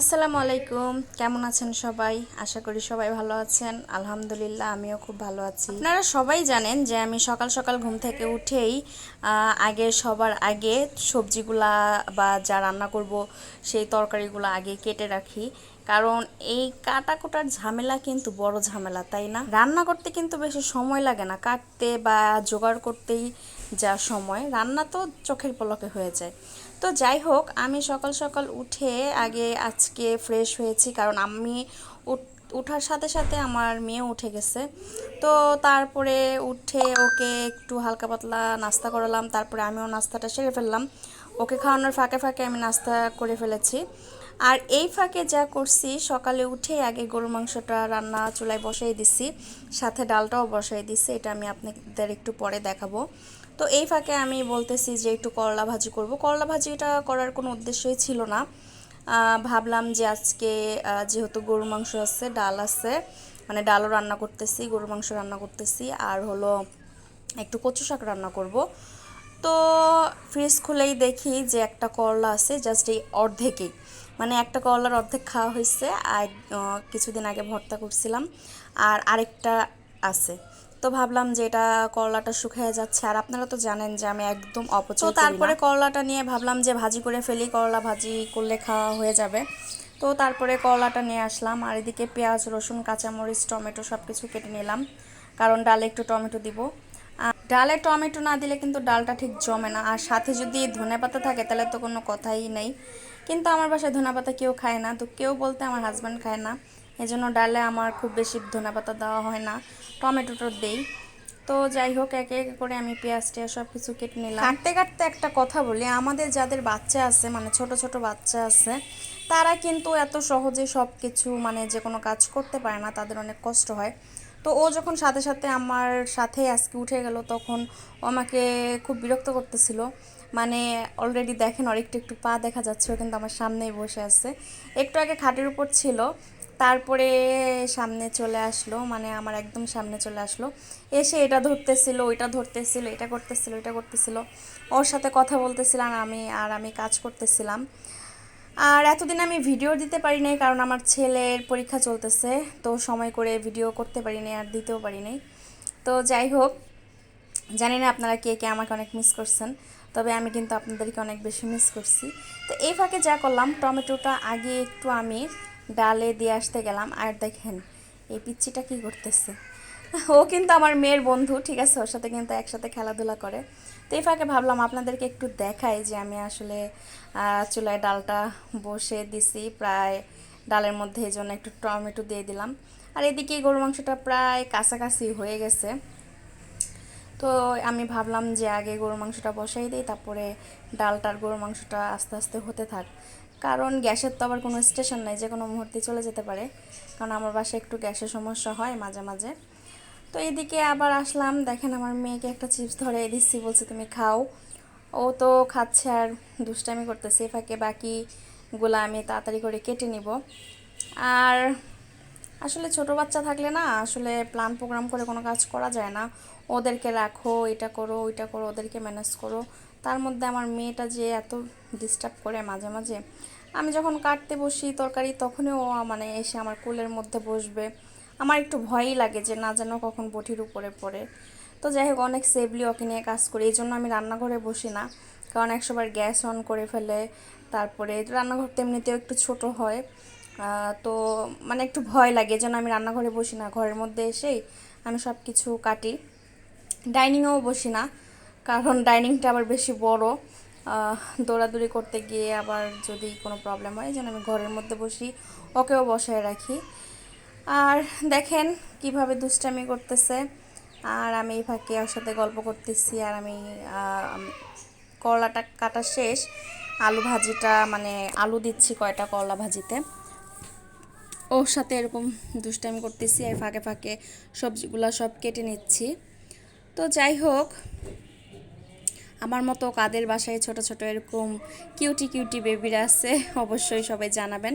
আসসালামু আলাইকুম। কেমন আছেন সবাই? আশা করি সবাই ভালো আছেন। আলহামদুলিল্লাহ, আমিও খুব ভালো আছি। আপনারা সবাই জানেন যে আমি সকাল সকাল ঘুম থেকে উঠেই আগে সবার আগে সবজিগুলা বা যা রান্না করব, সেই তরকারিগুলো আগে কেটে রাখি। কারণ এই কাটা কোটার ঝামেলা কিন্তু বড় ঝামেলা, তাই না? রান্না করতে কিন্তু বেশি সময় লাগে না। কাটতে বা জোগাড় করতেই যা সময়। রান্না তো চোখের পলকে হয়ে যায়। তো যাই হোক, আমি সকাল সকাল উঠে আগে আজকে ফ্রেশ হয়েছি কারণ আমি উঠ- উঠার সাথে সাথে আমার মেয়ে উঠে গেছে। তো তারপরে উঠে ওকে একটু হালকা পাতলা নাস্তা করালাম, তারপরে আমিও নাস্তাটা সেরে ফেললাম। ওকে খাওয়ানোর ফাঁকে ফাঁকে আমি নাস্তা করে ফেলেছি। আর এই ফাঁকে যা করছি, সকালে উঠে আগে গরু মাংসটা রান্না চুলায় বসাই দিছি, সাথে ডালটাও বসাই দিছি, এটা আমি আপনাদের একটু পরে দেখাবো। তো এই ফাঁকে আমি বলতেছি যে একটু করলা ভাজি করব। করলা ভাজিটা করার কোনো উদ্দেশ্যই ছিল না। ভাবলাম যে আজকে যেহেতু গরুর মাংস আছে, ডাল আছে মানে ডালও রান্না করতেছি, গরুর মাংস রান্না করতেছি, আর হলো একটু কচু শাক রান্না করব। তো ফ্রিজ খুলেই দেখি যে একটা করলা আছে জাস্ট এই অর্ধেকই। মানে একটা করলার অর্ধেক খাওয়া হয়েছে আর কিছুদিন আগে ভর্তা করছিলাম আর আরেকটা আছে। তো ভাবলাম যে এটা করলাটা শুকিয়ে যাচ্ছে আর আপনারা তো জানেন যে আমি একদম অপচয় তারপরে করলাটা নিয়ে ভাবলাম যে ভাজি করে ফেলি করলা ভাজি করলে খাওয়া হয়ে যাবে। তো তারপরে করলাটা নিয়ে আসলাম আর এদিকে পেঁয়াজ রসুন কাঁচামরিচ টমেটো সব কিছু কেটে নিলাম কারণ ডালে একটু টমেটো দিব। আর ডালে টমেটো না দিলে কিন্তু ডালটা ঠিক জমে না আর সাথে যদি ধনে পাতা থাকে তাহলে তো কোনো কথাই নেই। কিন্তু আমার বাসায় ধনে পাতা কেউ খায় না, তো কেউ বলতে আমার হাজব্যান্ড খায় না। এজন্য ডালে আমার খুব বেশি ধনে পাতা দেওয়া হয় না, টমেটোটা দেই। তো যাই হোক, একে একে করে আমি পেঁয়াজ টেয়াজ সব কিছু কেটে নিলাম। কাটতে কাটতে একটা কথা বলি, আমাদের যাদের বাচ্চা আছে মানে ছোট ছোট বাচ্চা আছে, তারা কিন্তু এত সহজে সব কিছু মানে যে কোনো কাজ করতে পারে না, তাদের অনেক কষ্ট হয়। তো ও যখন সাথে সাথে আমার সাথে আজকে উঠে গেল, তখন আমাকে খুব বিরক্ত করতেছিল। মানে অলরেডি দেখেন ওর একটু একটু পা দেখা যাচ্ছে, ও কিন্তু আমার সামনেই বসে আছে। একটু আগে খাটের উপর ছিল, তারপরে সামনে চলে আসলো মানে আমার একদম সামনে চলে আসলো। এসে এটা ধরতেছিল, ওইটা ধরতেছিল, এটা করতেছিল এটা করতেছিল। ওর সাথে কথা বলতেছিলাম আমি আর আমি কাজ করতেছিলাম। আর এতদিন আমি ভিডিও দিতে পারি নাই, কারণ আমার ছেলের পরীক্ষা চলতেছে, তো সময় করে ভিডিও করতে পারি নাই আর দিতেও পারি নাই। তো যাই হোক, জানি না আপনারা কে কে আমাকে অনেক মিস করছেন। তবে আমি কিন্তু আপনাদেরকে অনেক বেশি মিস করছি। তো এই ফাঁকে যা করলাম, টমেটোটা আগে একটু আমি ডালে দিয়ে আসতে গেলাম। আর দেখেন, এই পিচ্চিটা কি করতেছে। ও কিন্তু আমার মেয়ের বন্ধু, ঠিক আছে? ওর সাথে কিন্তু একসাথে খেলাধুলা করে। তো এই ফাঁকে ভাবলাম আপনাদেরকে একটু দেখাই যে আমি আসলে চুলায় ডালটা বসে দিছি। প্রায় ডালের মধ্যে এই জন্য একটু টমেটো দিয়ে দিলাম। আর এদিকে গরু মাংসটা প্রায় কাছাকাছি হয়ে গেছে। তো আমি ভাবলাম যে আগে গরুর মাংসটা বসাই দিই, তারপরে ডালটার গরুর মাংসটা আস্তে আস্তে হতে থাক। কারণ গ্যাসের তো আবার কোনো স্টেশন নেই, যে কোনো মুহূর্তে চলে যেতে পারে। কারণ আমার বাসায় একটু গ্যাসের সমস্যা হয় মাঝে মাঝে। তো এদিকে আবার আসলাম, দেখেন আমার মেয়েকে একটা চিপস ধরে দিচ্ছি, বলছে, তুমি খাও। ও তো খাচ্ছে আর দুষ্টামি করতেছে ফাঁকে বাকিগুলো আমি তাড়াতাড়ি করে কেটে নিব। আর আসলে ছোট বাচ্চা থাকলে না আসলে প্ল্যান প্রোগ্রাম করে কোনো কাজ করা যায় না। ওদেরকে রাখো, এটা করো, ওইটা করো, ওদেরকে ম্যানেজ করো। তার মধ্যে আমার মেয়েটা যে এত ডিস্টার্ব করে মাঝে মাঝে, আমি যখন কাটতে বসি তরকারি তখনই ও মানে এসে আমার কোলের মধ্যে বসবে। আমার একটু ভয়ই লাগে যে না যেন কখন বটির উপরে পড়ে। তো যাই হোক, অনেক সেফলি ওকে নিয়ে কাজ করি। এই জন্য আমি রান্নাঘরে বসি না। কারণ একশোবার গ্যাস অন করে ফেলে। তারপরে রান্নাঘর তো এমনিতেও একটু ছোট হয়। তো মানে একটু ভয় লাগে জন্য আমি রান্নাঘরে বসি না। ঘরের মধ্যে এসেই আমি সব কিছু কাটি। ডাইনিংয়েও বসি না, কারণ ডাইনিংটা আবার বেশি বড়। দৌড়াদৌড়ি করতে গিয়ে আবার যদি কোনো প্রবলেম হয়, যেন আমি ঘরের মধ্যে বসি, ওকেও বসায় রাখি। আর দেখেন কীভাবে দুষ্টামি করতেছে। আর আমি এই ফাঁকে ওর সাথে গল্প করতেছি, আর আমি করলাটা কাটা শেষ। আলু ভাজিটা মানে আলু দিচ্ছি কয়টা করলা ভাজিতে। ওর সাথে এরকম দুষ্টামি করতেছি আর ফাঁকে ফাঁকে সবজিগুলো সব কেটে নিচ্ছি। তো যাই হোক, আমার মতো কাদের বাসায় ছোট ছোট এরকম কিউটি কিউটি বেবিরা আছে, অবশ্যই সবাই জানাবেন।